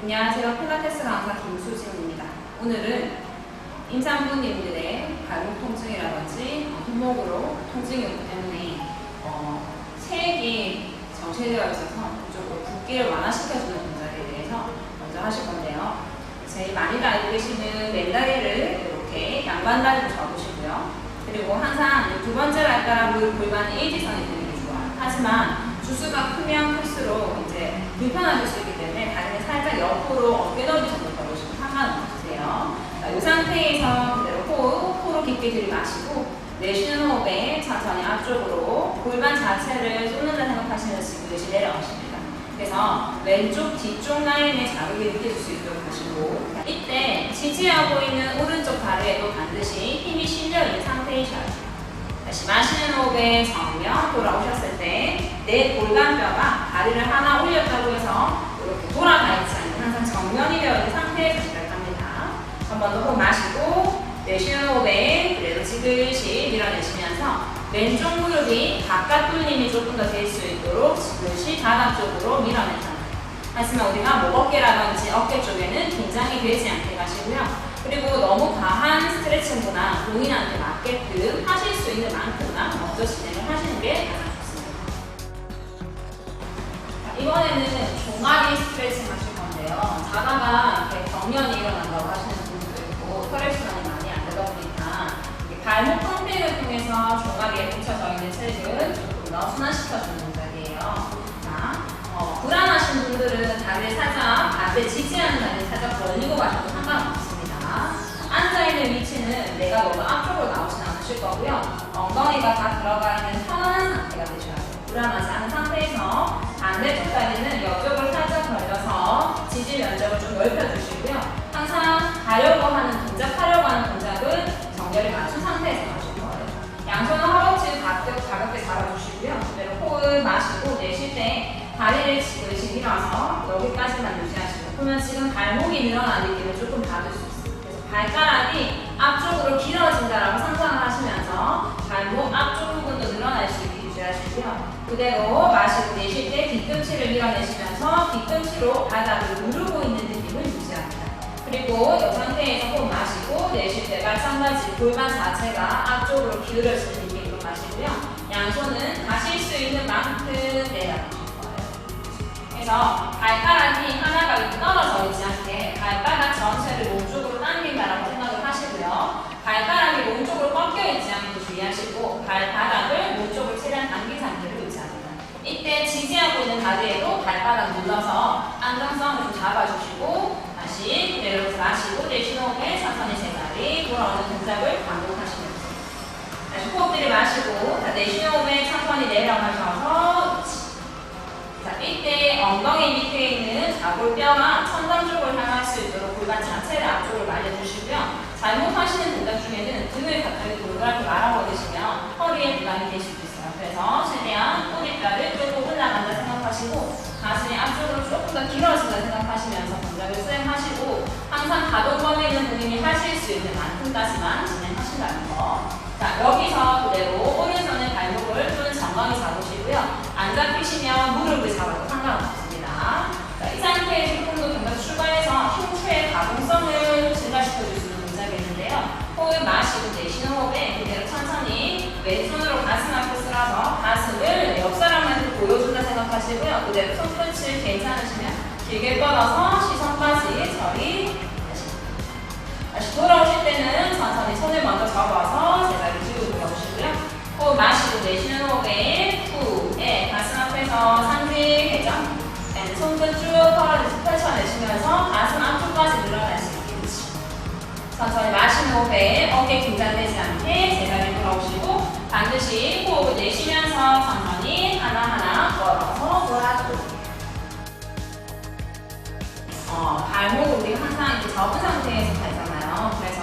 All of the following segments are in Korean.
안녕하세요. 필라테스 강사 김수진입니다. 오늘은 임산부님들의 발목 통증이라든지 어, 손목으로 통증이 오기 때문에 어, 체액이 정체되어 있어서 그쪽으로 붓기를 완화시켜주는 동작에 대해서 먼저 하실 건데요. 제일 많이들 알고 계시는 맨다리를 이렇게 양반다리로 잡으시고요. 그리고 항상 두 번째 발가락을 골반 일지선이 되는 게 좋아요. 하지만 주수가 크면 클수록 이제 불편하실 수 있기 때문에 다리를 살짝 옆으로 어깨 넓이 정도 걸으시면 상관없으세요. 자, 이 상태에서 그대로 호흡, 코로 깊게 들이마시고 내쉬는 호흡에 천천히 앞쪽으로 골반 자체를 쏟는다 생각하시면 지그시 내려가십니다. 그래서 왼쪽 뒤쪽 라인에 자극이 느껴질 수 있도록 하시고 자, 이때 지지하고 있는 오른쪽 다리에도 반드시 힘이 실려 있는 상태이셔야 돼요. 다시 마시는 호흡에 정면 돌아오셨을 때 내 골반뼈가 다리를 하나 올렸다고 해서 이렇게 돌아가 있지 않고 항상 정면이 되어 있는 상태에서 시작합니다. 한 번 더 호흡 마시고 내쉬는 호흡에 그래도 지그시 밀어내시면서 왼쪽 무릎이 바깥 돌림이 조금 더 될 수 있도록 지그시 바닥 쪽으로 상태. 하지만 우리가 목 어깨라든지 어깨 쪽에는 긴장이 되지 않게 가시고요. 그리고 너무 과한 스트레칭보다 본인한테 맞게끔 하실 수 있는 만큼만 먼저 진행을 하시는 게 가장 이번에는 종아리 스트레칭 하실 건데요. 자다가 이렇게 경련이 일어난다고 하시는 분들도 있고 혈액순환이 많이 안 되다 보니까 발목 펌핑을 통해서 종아리에 뭉쳐져 있는 체력을 조금 더 순환시켜주는 동작이에요. 자, 어, 불안하신 분들은 다리를 살짝 앞에 지지하는 다리를 살짝 벌리고 가셔도 상관없습니다. 앉아있는 위치는 내가 너무 앞쪽으로 나오진 않으실 거고요. 엉덩이가 다 들어가 있는 편안한 상태가 되셔야 돼요. 불안하지 않은 상태에서 반대쪽 다리는 옆쪽을 살짝 벌려서 지지 면적을 좀 넓혀주시고요. 항상 가려고 하는 동작, 하려고 하는 동작은 정렬을 맞춘 상태에서 하실 거예요. 양손은 허벅지 가볍게, 가볍게 잡아주시고요. 그대로 호흡 마시고 내쉴 때 다리를 지그시 밀어서 여기까지만 유지하시고 그러면 지금 발목이 늘어난 느낌을 조금 받을 수 있어요. 그래서 발가락이 앞쪽으로 길어진다라고 상상을 하시면서 발목 앞쪽 부분도 늘어날 수 있게 유지하시고요. 그대로 마시고 내쉴 때 뒤꿈치를 밀어내시면서 뒤꿈치로 바닥을 누르고 있는 느낌을 유지합니다. 그리고 이 상태에서 호흡 마시고 내쉴 때 마찬가지 골반 자체가 앞쪽으로 기울어지는 느낌으로 마시고요. 양손은 가실 수 있는 만큼 거예요. 그래서 발가락이 하나가 떨어져 있지 않게 발바닥 전체를 몸 쪽으로 당긴다라고 생각을 하시고요. 발가락이 몸 쪽으로 꺾여 있지 않게 주의하시고 발바닥을 몸 쪽으로 최대한 당긴 유지합니다. 이때 지지하고 있는 다리에도 발바닥 눌러서 안정성을 좀 잡아주시고 다시 그대로 마시고 내쉬는 호흡에 천천히 제자리 돌아오는 동작을 반복하시면 돼요. 다시 호흡 들이마시고 자, 내쉬는 호흡에 천천히 내려가셔서 자, 이때 엉덩이 밑에 있는 좌골뼈가 천장 쪽을 향할 수 있도록 골반 자체를 앞쪽으로 말려주시고요. 잘못하시는 동작 중에는 등을 갑자기 동그랗게 말아버리시면 허리에 부담이 되실 수 있어요. 그래서 항상 가동 범위는 본인이 하실 수 있는 만큼까지만 진행하신다는 거. 자, 여기서 그대로 오른손을 발목을 또는 정강이 잡으시고요. 안 잡히시면 무릎을 잡아도 상관없습니다. 자, 이 상태에 조금 더 동작 추가해서 흉추의 가동성을 증가시켜줄 수 있는 동작이 있는데요. 호흡 마시고 내쉬는 호흡에 그대로 천천히 왼손으로 가슴 앞에 쓸어서 가슴을 옆 사람한테 보여준다 생각하시고요. 그대로 손끝을 괜찮으시면 길게 뻗어서 시선까지 다시 돌아오실 때는 천천히 손을 먼저 접어서 제자리 뒤로 돌아오시고요. 호흡 마시고 내쉬는 호흡에 후에 가슴 앞에서 상지 회전 네, 손끝 쭉 펼쳐- 펼쳐내시면서 가슴 앞쪽까지 늘어날 수 있게 그치. 천천히 마시는 호흡에 어깨 긴장되지 않게 제자리 돌아오시고 반드시 호흡을 내쉬면서 천천히 하나하나 걸어서 돌아주고 어, 발목을 우리가 항상 이렇게 접은 상태에서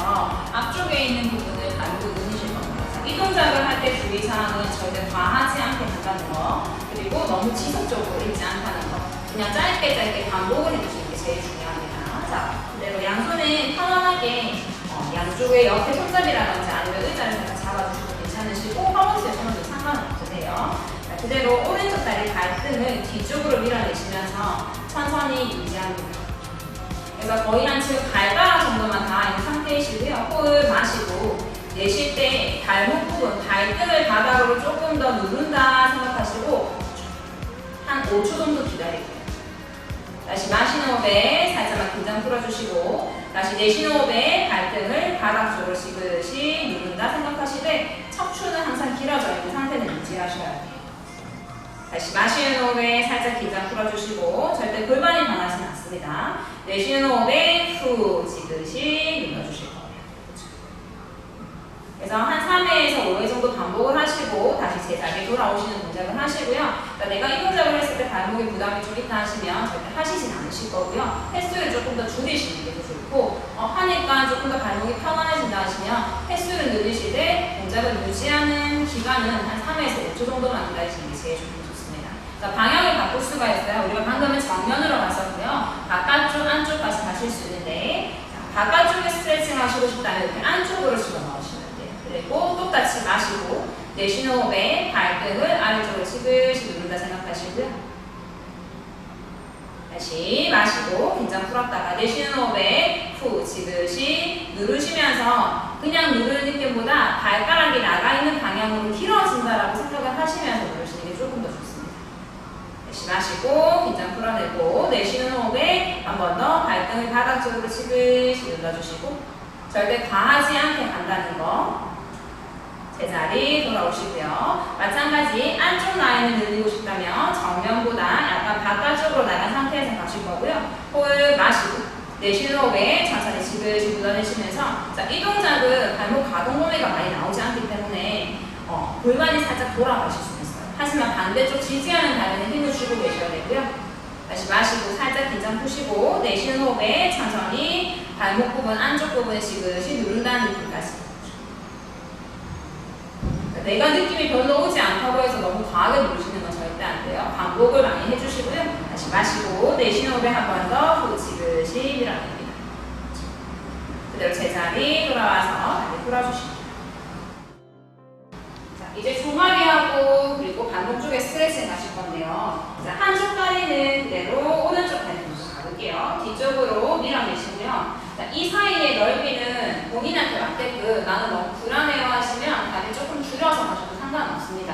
앞쪽에 있는 부분을 발목을 누르실 겁니다. 자, 이 동작을 할 때 주의사항은 절대 과하지 않게 한다는 거, 그리고 너무 지속적으로 있지 않다는 거, 그냥 짧게 짧게 반복을 해주시는 게 제일 중요합니다. 자, 그대로 양손은 편안하게 어, 양쪽에 옆에 손잡이라든지 아니면 의자를 잡아주셔도 괜찮으시고 허벅지에 손을 상관없으세요. 자, 그대로 오른쪽 다리 발등을 뒤쪽으로 밀어내시면서 천천히 유지합니다. 그래서 거의 한 지금 발가락 정도만 닿아 있는 상태이시고요. 호흡 마시고 내쉴 때 발목 부분, 발등을 바닥으로 조금 더 누른다 생각하시고 한 5초 정도 기다릴게요. 다시 마시는 호흡에 살짝만 긴장 풀어주시고 다시 내쉬는 호흡에 발등을 바닥 쪽으로 지그시 누른다 생각하시되 척추는 항상 길어져 있는 상태는 유지하셔야 돼요. 다시 마시는 호흡에 살짝 긴장 풀어주시고 절대 골반이 변하지 않습니다. 내쉬는 호흡에 후 지그시 눌러주실 거예요. 그래서 한 3회에서 5회 정도 반복을 하시고 다시 제자리에 돌아오시는 동작을 하시고요. 그러니까 내가 이 동작을 했을 때 발목에 부담이 좀 있다 하시면 절대 하시진 않으실 거고요. 횟수를 조금 더 줄이시는 게 더 좋고 어, 하니까 조금 더 발목이 편안해진다 하시면 횟수를 늘리시되 동작을 유지하는 기간은 한 3회에서 5초 정도만 좋- 좋습니다. 그러니까 방향을 바꿀 수가 있어요. 우리가 방금은 정면으로 갔었고요. 바깥쪽, 안쪽까지 가실 수 있는데 자, 바깥쪽에 스트레칭 하시고 싶다면 이렇게 안쪽으로 집어 넣으시면 돼요. 그리고 똑같이 마시고 내쉬는 호흡에 발등을 아래쪽으로 지그시 누른다 생각하시고요. 다시 마시고 긴장 풀었다가 내쉬는 호흡에 후 지그시 누르시면서 그냥 누르는 느낌보다 발가락이 나가 있는 방향으로 길어진다라고 생각을 하시면서 누르시는 게 조금 더 좋습니다. 마시고 긴장 풀어내고 내쉬는 호흡에 한 번 더 발등을 바닥 쪽으로 지그시 눌러주시고 절대 과하지 않게 간다는 거 제자리 돌아오시고요. 마찬가지 안쪽 라인을 늘리고 싶다면 정면보다 약간 바깥쪽으로 나간 상태에서 가실 거고요. 호흡 마시고 내쉬는 호흡에 천천히 지그시 눌러내시면서 자, 이 동작은 발목 가동 범위가 많이 나오지 않기 때문에 어, 골반이 살짝 돌아가실 수 있어요. 하지만 반대쪽 지지하는 다리는 힘을 주고 계셔야 되고요. 다시 마시고 살짝 긴장 푸시고 내쉬는 호흡에 천천히 발목 부분 안쪽 부분에 지그시 누른다는 느낌까지 내가 느낌이 별로 오지 않다고 해서 너무 과하게 누르시는 건 절대 안 돼요. 반복을 많이 해주시고요. 다시 마시고 내쉬는 호흡에 한 번 더 후 지그시 밀어냅니다. 그대로 제자리 돌아와서 다리 풀어주시고 자, 이제 종아리하고 그리고 발목 쪽에 스트레칭 하실 건데요. 자, 한쪽 다리는 그대로 오른쪽 다리 먼저 가볼게요. 뒤쪽으로 밀어내시고요. 자, 이 사이의 넓이는 본인한테 맞게끔 나는 너무 불안해요 하시면 다리 조금 줄여서 하셔도 상관없습니다.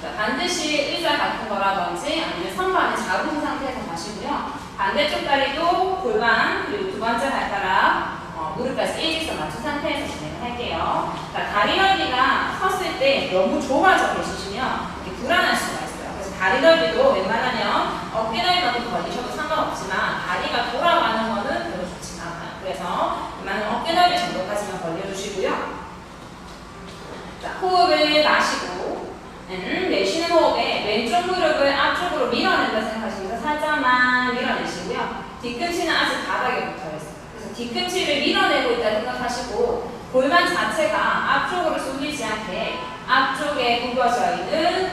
자, 반드시 의자 같은 거라든지 아니면 선반을 잡은 상태에서 가시고요. 반대쪽 다리도 골반 그리고 두 번째 발가락 어, 무릎까지 일직선 맞춘 상태에서 진행을 할게요. 자, 다리 넓이가 섰을 때 너무 좁아져 계시면 불안할 수가 있어요. 그래서 다리 넓이도 웬만하면 어깨 넓이만큼 벌리셔도 상관없지만 다리가 돌아가는 거는 별로 좋지 않아요. 그래서 웬만하면 어깨 넓이 정도까지만 벌려주시고요. 자, 호흡을 마시고 음, 내쉬는 호흡에 왼쪽 무릎을 앞쪽으로 밀어낸다 생각하시면서 살짝만 밀어내시고요. 뒤꿈치는 아직 바닥에 뒤꿈치를 밀어내고 있다 생각하시고 골반 자체가 앞쪽으로 쏠리지 않게 앞쪽에 굽어져 있는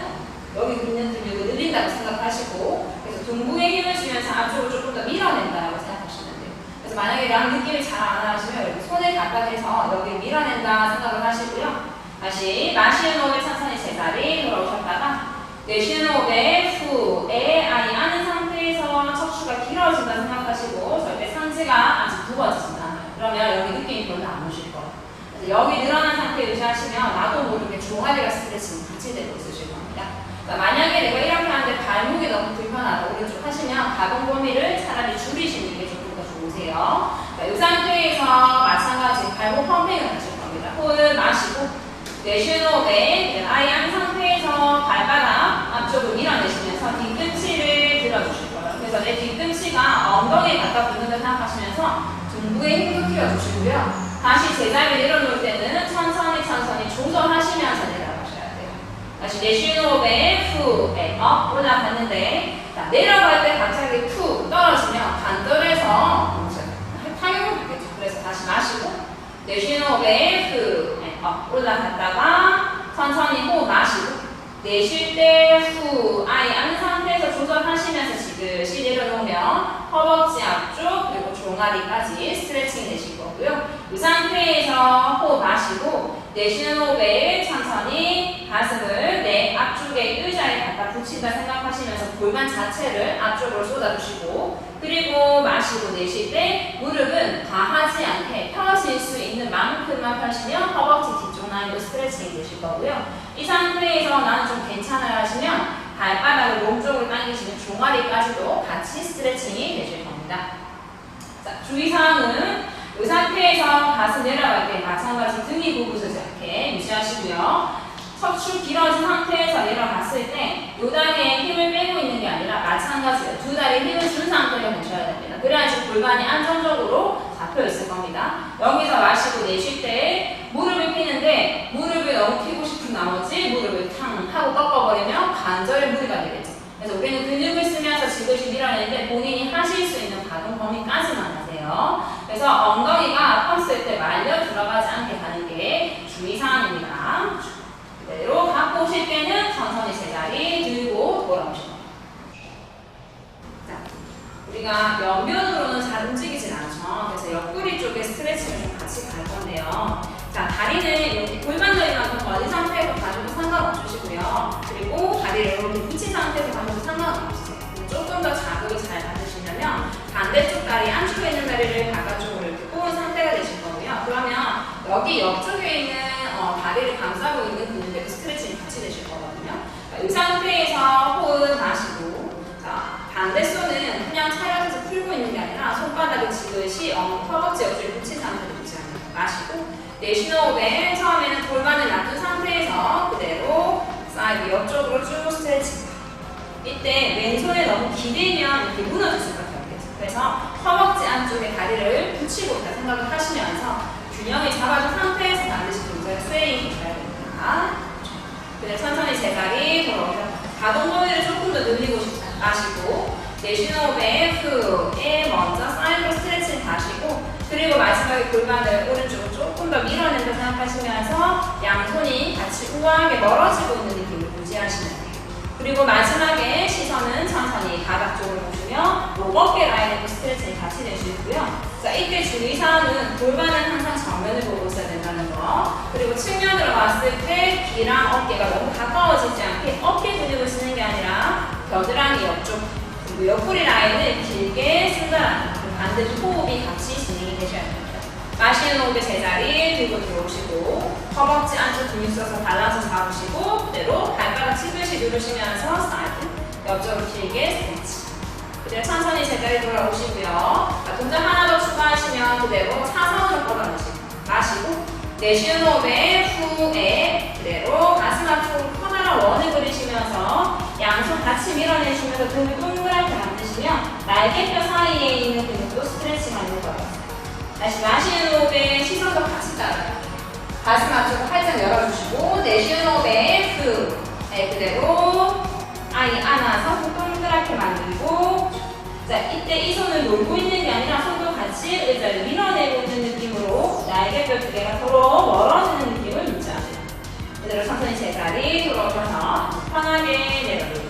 여기 있는 근육을 늘린다고 생각하시고 그래서 둥근에 힘을 주면서 앞쪽으로 조금 더 밀어낸다고 생각하시면 돼요. 그래서 만약에 양 느낌이 잘안 나시면 이렇게 손을 가까이서 여기 밀어낸다 생각을 하시고요. 다시 마시는 호흡에 천천히 제자리 돌아오셨다가 내쉬는 호흡에 후에 아이 안은 상태에서 척추가 길어진다 생각하시고 절대 상체가 않아요. 그러면 여기 느낌이 별로 안 오실 거예요. 여기 늘어난 상태 유지하시면 나도 모르게 종아리가 스트레칭 같이 되고 있으실 겁니다. 그러니까 만약에 내가 이렇게 하는데 발목이 너무 불편하다 오른쪽 하시면 가동 범위를 차라리 줄이시는 게 조금 더 좋으세요. 자, 이 상태에서 마찬가지 발목 펌핑을 하실 겁니다. 호흡 마시고 내쉬는 호흡에 아이 한 상태에서 발바닥 앞쪽으로 밀어내시면서 뒤꿈치를 들어주실 거예요. 그래서 내 뒤꿈치가 엉덩이에 갖다 붙는다 생각하시면서 둥부에 힘도 키워주시고요. 다시 제자리에 내려놓을 때는 천천히 천천히 조절하시면서 내려가셔야 돼요. 다시 내쉬는 호흡에 후, 백, 업 올라갔는데 자, 내려갈 때 갑자기 툭 떨어지면 반대에서 타격을 받겠죠. 그래서 다시 마시고 내쉬는 호흡에 후, 백, 업 올라갔다가 천천히 호흡 마시고 내쉴 때 후, 아이 앉은 상태에서 조절하시면서 지그시 내려놓으면 허벅지 앞쪽 그리고 종아리까지 스트레칭 되시고 거고요. 이 상태에서 호흡 마시고 내쉬는 호흡에 천천히 가슴을 내 앞쪽에 의자에 갖다 붙인다 생각하시면서 골반 자체를 앞쪽으로 쏟아주시고 그리고 마시고 내쉴 때 무릎은 과하지 않게 펴실 수 있는 만큼만 펴시면 허벅지 뒤쪽 라인도 스트레칭이 되실 거고요. 이 상태에서 나는 좀 괜찮아요 하시면 발바닥을 몸쪽으로 당기시면 종아리까지도 같이 스트레칭이 되실 겁니다. 자, 주의사항은 이 상태에서 가슴 내려갈 때 마찬가지 등이 구부서지 않게 유지하시고요. 척추 길어진 상태에서 내려갔을 때 요단에 힘을 빼고 있는 게 아니라 마찬가지로 두 다리 힘을 준 상태로 보셔야 됩니다. 그래야지 골반이 안정적으로 잡혀 있을 겁니다. 여기서 마시고 내쉴 때 무릎을 피는데 무릎을 너무 피고 싶은 나머지 무릎을 탕 하고 꺾어버리면 관절에 무리가 되겠죠. 그래서 우리는 근육을 쓰면서 지그시 밀어내는데 본인이 하실 수 있는 가동 범위까지만 하세요. 그래서 엉덩이가 폈을 때 말려 들어가지 않게 하는 게 주의사항입니다. 그대로 갖고 오실 때는 천천히 제자리 들고 돌아오시고 자, 우리가 옆면으로는 잘 움직이진 않죠. 그래서 옆구리 쪽에 스트레칭을 좀 같이 갈 건데요. 자, 다리는 이렇게 골반절이만큼 걸린 상태에서 가셔도 상관없으시고요. 그리고 다리를 이렇게 붙인 상태에서 가셔도 상관없으세요. 조금 더 자극을 잘 받으시려면 반대쪽 다리, 안쪽에 있는 다리를 바깥쪽으로 이렇게 꼬은 상태가 되실 거고요. 그러면 여기 옆쪽에 있는 어, 다리를 감싸고 있는 근육에도 스트레칭이 같이 되실 거거든요. 자, 이 상태에서 호흡 마시고 자, 반대 손은 그냥 차려져서 풀고 있는 게 아니라 손바닥을 지그시 어, 허벅지 옆쪽에 붙인 상태로 유지합니다. 마시고 내쉬는 호흡에 처음에는 골반을 놔둔 상태에서 그대로 사이드 옆쪽으로 쭉 스트레칭 이때 왼손에 너무 기대면 이렇게 무너질 수밖에 없겠죠. 그래서 허벅지 안쪽에 다리를 붙이고 있다 생각을 하시면서 균형을 잡아준 상태에서 반드시 동작을 스웨잉 해줘야 됩니다. 그래 천천히 제자리 돌아오셔서 가동 범위를 조금 더 늘리고 싶다 마시고 내쉬는 호흡에 후에 먼저 사이드로 스트레칭 다시고 그리고 마지막에 골반을 오른쪽으로 조금 더 밀어낸다 생각하시면서 양손이 같이 우아하게 멀어지고 있는 그리고 마지막에 시선은 천천히 바닥 쪽으로 목 어깨 라인에도 스트레칭이 같이 되시고요. 자, 이때 주의사항은 골반은 항상 정면을 보고 있어야 된다는 거. 그리고 측면으로 봤을 때 귀랑 어깨가 너무 가까워지지 않게 어깨 근육을 쓰는 게 아니라 겨드랑이 옆쪽 그리고 옆구리 라인을 길게 쓴다는 거. 반드시 호흡이 같이 진행이 되셔야 됩니다. 마시는 호흡에 제자리 들고 들어오시고 허벅지 안쪽 근육 써서 발라서 잡으시고 그대로 발바닥 치듯이 누르시면서 사이드 옆쪽으로 길게 스트레치. 그대로 천천히 제자리 돌아오시고요. 자, 동작 하나 더 추가하시면 그대로 사선으로 뻗어내시고 마시고 내쉬는 호흡에 후에 그대로 가슴 앞으로 커다란 원을 그리시면서 양손 같이 밀어내시면서 등을 동그랗게 만드시면 날개뼈 사이에 있는 근육도 스트레칭 하는 거예요 다시 마시호흡에 시선도 같이 따라요. 가슴 앞쪽을 활짝 열어주시고 내쉬호흡에 후. 네, 그대로 아이 안아서 동그랗게 만들고 자, 이때 이 손을 놀고 있는 게 아니라 손도 같이 의자를 밀어내고 있는 느낌으로 날개뼈 두 개가 서로 멀어지는 느낌을 유지하세요. 그대로 천천히 제자리 돌아오셔서 편하게 내려놓고